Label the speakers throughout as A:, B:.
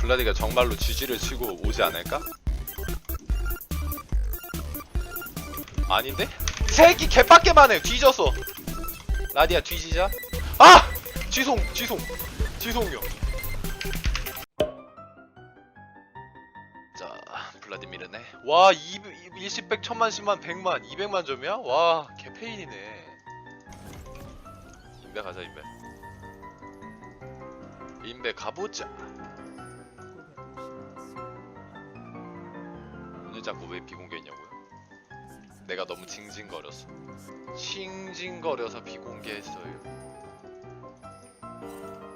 A: 블라디가 정말로 GG를 치고 오지 않을까? 아닌데? 이 새끼 개빡게만 해 뒤졌어 라디아 뒤지자. 아! 지송 지송. 지송요. 자 블라디미르네. 와 200, 일시백 천만 십만 백만 200만 점이야? 와 개페인이네. 인베 가자 인베. 인베 가보자 오늘 자꾸 왜 비공개했냐고요? 내가 너무 징징거렸어. 징징거려서 비공개했어요.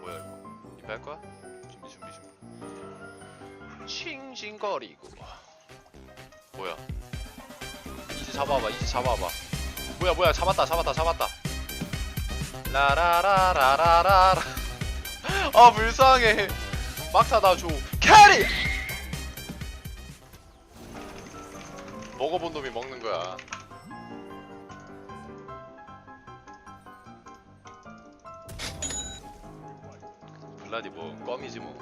A: 뭐야 이거? 입할 거야? 준비 준비 준비. 징징거리고. 뭐야? 이제 잡아봐. 이제 잡아봐. 뭐야 뭐야 잡았다 잡았다 잡았다. 라라라라라라. 아 불쌍해. 막타 나 줘. 캐리. 먹어본 놈이 먹는 거야. 블라디 뭐 껌이지 뭐.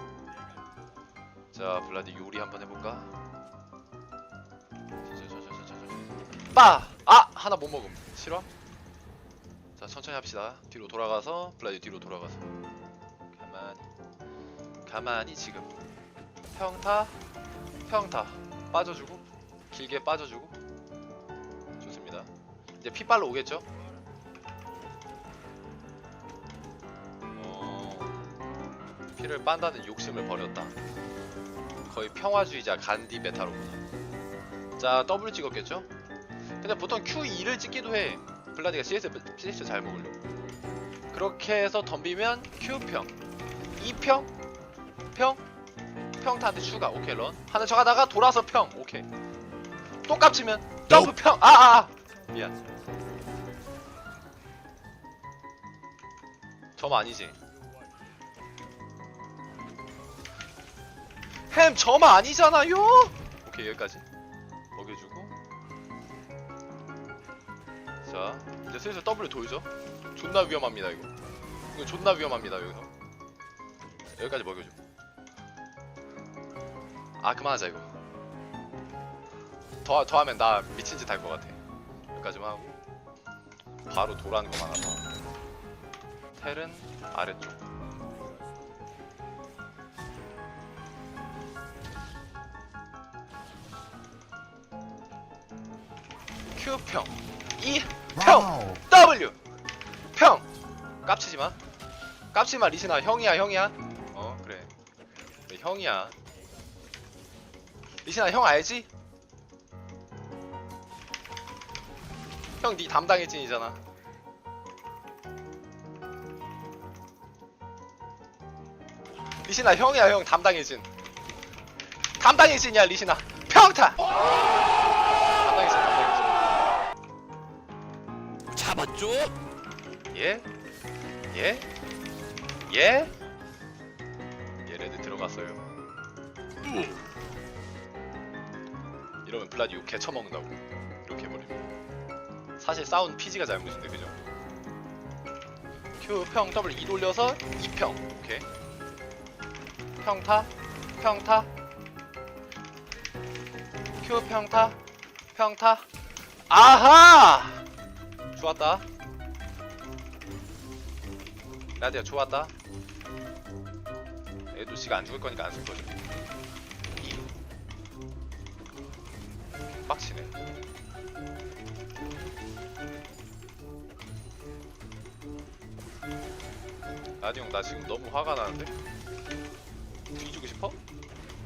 A: 자, 블라디 요리 한번 해볼까? 빠! 아! 하나 못 먹음. 싫어? 자, 천천히 합시다. 뒤로 돌아가서 블라디 뒤로 돌아가서. 가만히. 가만히 지금. 평타. 평타. 빠져주고. 길게 빠져주고. 좋습니다. 이제 핏발로 오겠죠? 어... 피를 빤다는 욕심을 버렸다. 거의 평화주의자 간디 메타로구나. 자 W 찍었겠죠? 근데 보통 Q2를 찍기도 해. 블라디가 CS, CS 잘 먹으려고. 그렇게 해서 덤비면 Q평. 2평? 평? 평타한테 추가. 오케이 런. 하는 척 하다가 돌아서 평. 오케이 또 깝치면 점프 평! 아, 아, 아! 미안. 점 아니지? 햄 점 아니잖아요! 오케이, 여기까지. 먹여주고. 자, 이제 슬슬 W 돌죠? 존나 위험합니다, 이거. 이거 존나 위험합니다, 여기서. 여기까지 먹여줘. 아, 그만하자, 이거. 더, 더 하면 나 미친 짓 할 것 같아. 여기까지만 하고. 바로 도라는 거만 하다. 텔은 아래쪽. Q평. E. 평. W. 평. 깝치지 마. 깝치지 마, 리신아. 형이야, 형이야. 어. 그래 형이야. 리신아, 형 알지? 형네 담당의 찐이잖아. 리신아 형이야 형. 담당의 찐 담당의 찐이야 리신아 평타! 담당의 찐 담당의
B: 잡았죠?
A: 찐 예? 예? 예? 예 레드 들어갔어요. 이러면 블라디 욕 개쳐먹는다고. 이렇게 해버리면 사실 싸운 피지가 잘못인데 그죠? Q 평 W 2 돌려서 2평. 오케이. 평타 평타. Q 평타 평타. 아하! 좋았다. 라디아 좋았다. 에도씨가 안 죽을 거니까 안 쓸 거죠. 빡치네 라디옹 나 지금 너무 화가 나는데? 뒤지고 싶어?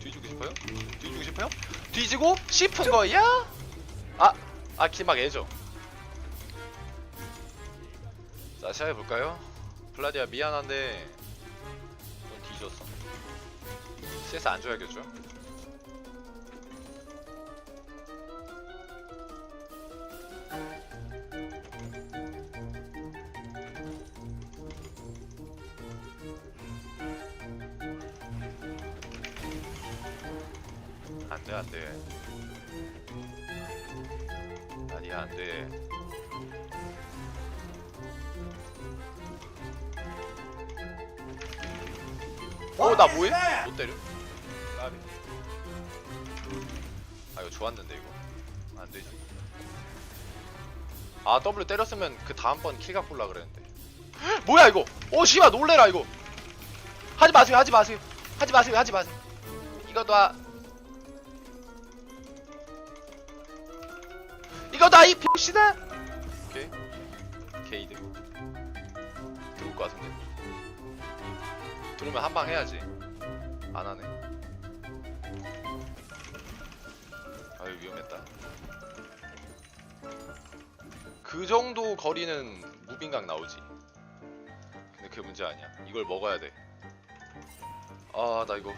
A: 뒤지고 싶어요? 뒤지고 싶어요? 뒤지고 싶은 거야? 아! 아 기막 애죠 자 시작해볼까요? 블라디아 미안한데 넌 뒤졌어 CS 안 줘야겠죠? 안돼 안돼. 아니야 안돼. 어나 뭐해? 못 때려? 까비. 아 이거 좋았는데 이거. 안되지. 아 W 때렸으면 그 다음번 킬 갖고 올라 그랬는데. 뭐야 이거? 오 씨발 놀래라 이거. 하지 마세요 하지 마세요. 하지 마세요 하지 마세요. 이거 놔 이거 놔이 병신아! 오케이. 게이드 들어올 것 같은데. 들어오면 한 방 해야지. 안 하네. 아유 위험했다. 그 정도 거리는 무빙각 나오지. 근데 그게 문제 아니야. 이걸 먹어야 돼아 나 이거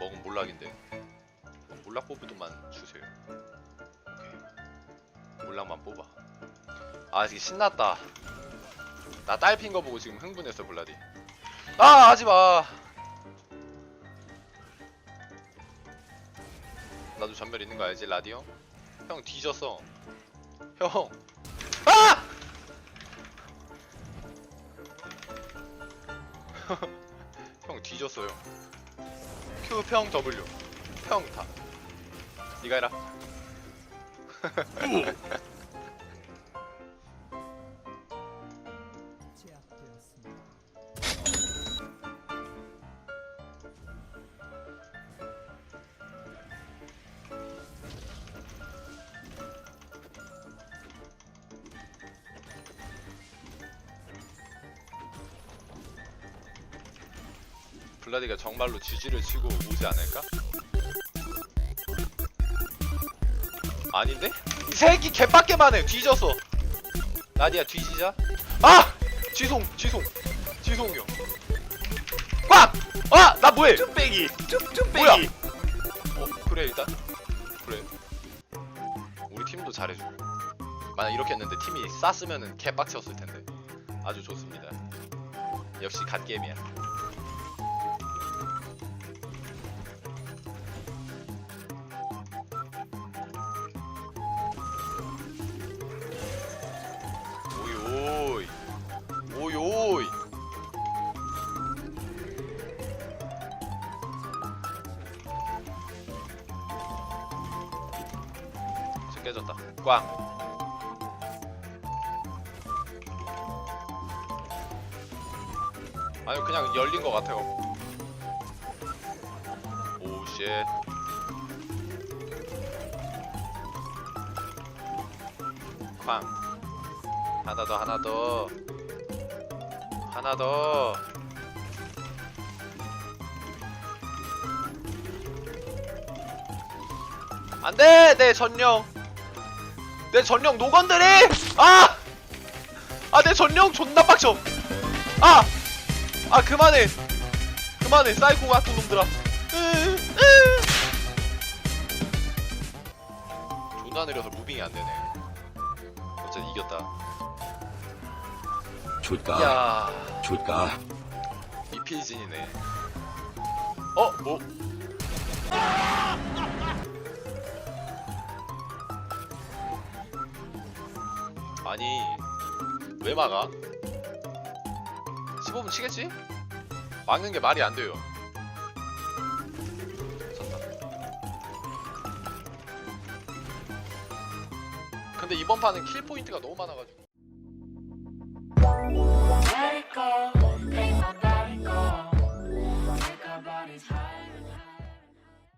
A: 먹으면 몰락인데 몰락 뽑으도만 주세요. 몰락만 뽑아. 아 지금 신났다. 나 딸핀 거 보고 지금 흥분했어 블라디. 아 하지마. 나도 전멸 있는 거 알지 라디 형? 형 뒤졌어. 형. 아! 형 뒤졌어요. Q 평 W. 평타 니가 해라 블라디가 정말로 지지를 치고 오지 않을까? 아닌데? 이 새끼 개빡게만 해. 뒤졌어 라디야 뒤지자. 아! 지송 지송. 지송이요 꽉! 아! 나 뭐해?
B: 뚝뚝배기.
A: 뭐야? 어 그래 일단? 그래. 우리 팀도 잘해줘. 만약 이렇게 했는데 팀이 쌌으면은 개빡쳤을 텐데. 아주 좋습니다. 역시 갓게임이야 꽝 아니 그냥 열린 것 같아요. 오쉣. 꽝 하나 더 하나 더. 하나 더. 안돼! 내 전령 내 전령 노건들이 아! 아 내 전령 존나 빡쳐 아! 아 그만해 그만해 사이코 같은 놈들아 으, 으. 존나 느려서 무빙이 안 되네 어쨌든 이겼다
B: 줄까
A: 야
B: 줄까
A: 미필진이네 어? 뭐? 아니 왜 막아? 15분 치겠지? 막는 게 말이 안 돼요 졌다. 근데 이번 판은 킬 포인트가 너무 많아가지고